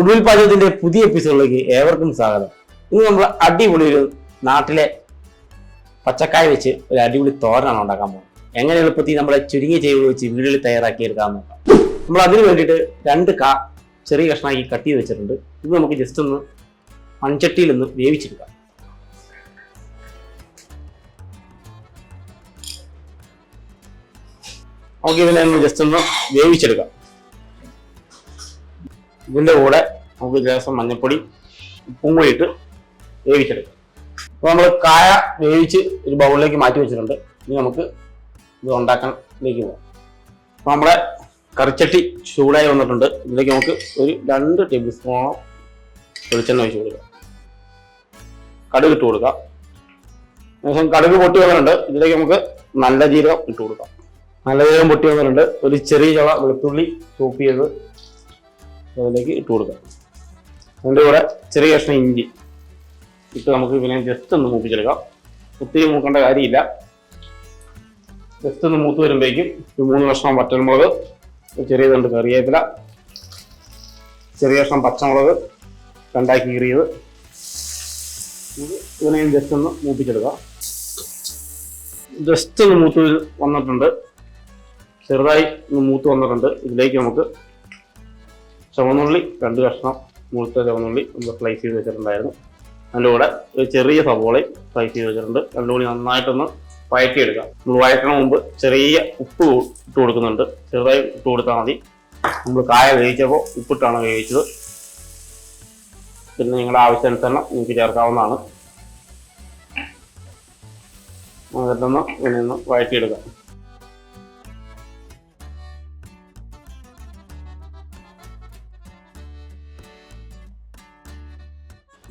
Football പാചകത്തിന്റെ പുതിയ എപ്പിസോഡിലേക്ക് ഏവർക്കും സ്വാഗതം. ഇന്ന് നമ്മൾ അടിപൊളി ഒരു നാട്ടിലെ പച്ചക്കായ വെച്ച് ഒരു അടിപൊളി തോരനാണ് ഉണ്ടാക്കാൻ പോകുന്നത്. എങ്ങനെ എളുപ്പത്തിൽ നമ്മളെ ചുരുങ്ങിയ ചെയ്ത് വെച്ച് വീടുകളിൽ തയ്യാറാക്കിയെടുക്കാൻ നോക്കാം. നമ്മൾ അതിന് വേണ്ടിയിട്ട് രണ്ട് കാ ചെറിയ കഷ്ണമാക്കി കട്ട് ചെയ്ത് വെച്ചിട്ടുണ്ട്. ഇത് നമുക്ക് ജസ്റ്റ് ഒന്ന് മൺചട്ടിയിൽ ഒന്ന് വേവിച്ചെടുക്കാം. നമുക്ക് ഇതിനെ നമ്മൾ ജസ്റ്റ് ഒന്ന് വേവിച്ചെടുക്കാം. ഇതിന്റെ കൂടെ നമുക്ക് ലേശം മഞ്ഞപ്പൊടി ഉപ്പും കൂടി ഇട്ട് വേവിച്ചെടുക്കാം. അപ്പോൾ നമ്മൾ കായ വേവിച്ച് ഒരു ബൗളിലേക്ക് മാറ്റി വെച്ചിട്ടുണ്ട്. ഇനി നമുക്ക് ഇത് ഉണ്ടാക്കാനിലേക്ക് പോകാം അപ്പോൾ നമ്മുടെ കറിച്ചട്ടി ചൂടായി വന്നിട്ടുണ്ട്. ഇതിലേക്ക് നമുക്ക് ഒരു രണ്ട് ടേബിൾ സ്പൂണോ വെളിച്ചെണ്ണ ഒഴിച്ച് കൊടുക്കുക കടുക് ഇട്ട് കൊടുക്കാം. ശേഷം കടുക് പൊട്ടി വന്നിട്ടുണ്ട്. ഇതിലേക്ക് നമുക്ക് നല്ല ജീരകം ഇട്ട് കൊടുക്കാം. നല്ല ജീരകം പൊട്ടി വന്നിട്ടുണ്ട്. ഒരു ചെറിയ ചവ വെളുത്തുള്ളി ചോപ്പ് ചെയ്ത് അതിലേക്ക് ഇട്ട് കൊടുക്കാം. അതിന്റെ കൂടെ ചെറിയ കഷ്ണം ഇഞ്ചി ഇട്ട് നമുക്ക് പിന്നെ ജസ്റ്റ് ഒന്ന് മൂപ്പിച്ചെടുക്കാം. ഒത്തിരി മൂക്കേണ്ട കാര്യമില്ല. ജസ്റ്റ് ഒന്ന് മൂത്ത് വരുമ്പോഴേക്കും ഒരു മൂന്ന് കഷ്ണം വറ്റൽമുളക് ചെറിയ രണ്ട് കറിവേപ്പില ചെറിയ കഷ്ണം പച്ചമുളക് രണ്ടാക്കി കീറിയത്. ഇത് ഇതിനെ ജസ്റ്റ് ഒന്ന് മൂപ്പിച്ചെടുക്കാം. ജസ്റ്റ് ഒന്ന് മൂത്ത് വന്നിട്ടുണ്ട്. ചെറുതായി ഒന്ന് മൂത്ത് വന്നിട്ടുണ്ട്. ഇതിലേക്ക് നമുക്ക് ചുവന്നുള്ളി രണ്ട് കഷ്ണം മുഴുത്ത ചുവന്നുള്ളി നമ്മൾ സ്ലൈസ് ചെയ്ത് വെച്ചിട്ടുണ്ടായിരുന്നു. അതിന്റെ കൂടെ ഒരു ചെറിയ സവോളയും സ്ലൈസ് ചെയ്ത് വെച്ചിട്ടുണ്ട്. രണ്ടു മണി നന്നായിട്ടൊന്ന് വഴറ്റിയെടുക്കാം. നമ്മൾ വഴറ്റണ മുമ്പ് ചെറിയ ഉപ്പ് ഇട്ട് കൊടുക്കുന്നുണ്ട്. ചെറുതായി ഇട്ട് കൊടുത്താൽ മതി. നമ്മൾ കായ വേവിച്ചപ്പോൾ ഉപ്പിട്ടാണ് വേവിച്ചത്. പിന്നെ നിങ്ങളുടെ ആവശ്യാനുസരണം നിങ്ങൾക്ക് ചേർക്കാവുന്നതാണ്. എന്നിട്ടൊന്ന് പിന്നെ ഒന്ന് വഴറ്റിയെടുക്കാം.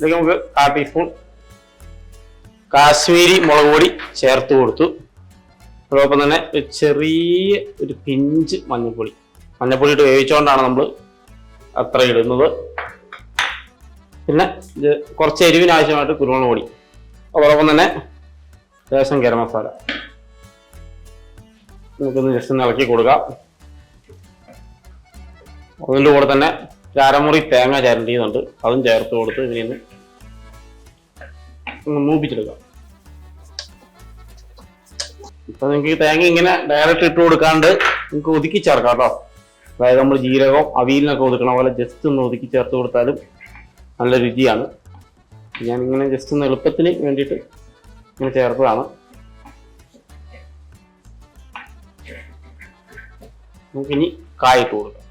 ഇതിലേക്ക് നമുക്ക് കാ ടീസ്പൂൺ കാശ്മീരി മുളക് പൊടി ചേർത്ത് കൊടുത്തു. അതോടൊപ്പം തന്നെ ഒരു ചെറിയ ഒരു പിഞ്ച് മഞ്ഞൾപ്പൊടി. മഞ്ഞൾപ്പൊടി ഇട്ട് വേവിച്ചുകൊണ്ടാണ് നമ്മൾ അത്ര ഇടുന്നത്. പിന്നെ കുറച്ച് എരിവിന് ആവശ്യമായിട്ട് കുരുമുളക് പൊടി. അതോടൊപ്പം തന്നെ ലേശം ഗരം മസാല. നമുക്കൊന്ന് ജസ്റ്റ് ഒന്ന് ഇളക്കി കൊടുക്കാം. അതിന്റെ കൂടെ തന്നെ ഒരു അരമുറി തേങ്ങ ചേരേണ്ടതുണ്ട് അതും ചേർത്ത് കൊടുത്ത് ഇതിനെ ഒന്ന് മൂപ്പിച്ചെടുക്കാം. ഇപ്പൊ നിങ്ങൾക്ക് തേങ്ങ ഇങ്ങനെ ഡയറക്റ്റ് ഇട്ട് കൊടുക്കാണ്ട് നിങ്ങൾക്ക് ഒതുക്കി ചേർക്കാം കേട്ടോ അതായത് നമ്മൾ ജീരകം അവിയലിനൊക്കെ ഒതുക്കണ പോലെ ജസ്റ്റ് ഒന്ന് ഒതുക്കി ചേർത്ത് കൊടുത്താലും നല്ല രുചിയാണ്. ഞാനിങ്ങനെ ജസ്റ്റ് ഒന്ന് എളുപ്പത്തിന് വേണ്ടിയിട്ട് ഇങ്ങനെ ചേർത്തതാണ്. നമുക്കിനി കായിട്ട് കൊടുക്കാം.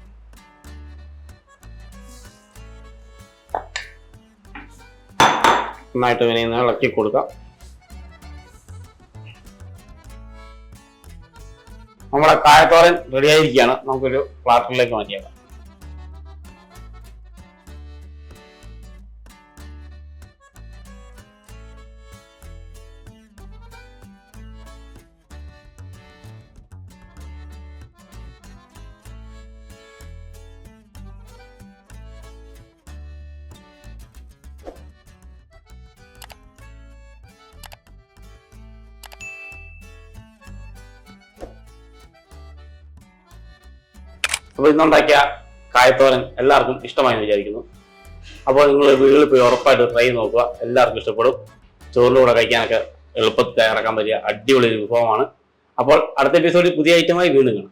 നന്നായിട്ട് ഒന്ന് ഇളക്കി കൊടുക്കാം. നമ്മുടെ കായത്തോരൻ റെഡി ആയിരിക്കുകയാണ്. നമുക്കൊരു പ്ലാറ്ററിലേക്ക് മാറ്റിയേക്കാം. അപ്പോൾ ഇന്നുണ്ടാക്കിയ കായത്തോരൻ എല്ലാവർക്കും ഇഷ്ടമായി എന്ന് വിചാരിക്കുന്നു. അപ്പോൾ നിങ്ങൾ വീട്ടിൽ പോയി ഉറപ്പായിട്ട് ട്രൈ നോക്കുക. എല്ലാവർക്കും ഇഷ്ടപ്പെടും. ചോറിലൂടെ കഴിക്കാനൊക്കെ എളുപ്പത്തിൽ തയ്യാറാക്കാൻ പറ്റിയ അടിപൊളി ഒരു വിഭവമാണ്. അപ്പോൾ അടുത്ത എപ്പിസോഡിൽ പുതിയ ഐറ്റമായി വീണ്ടും കാണാം.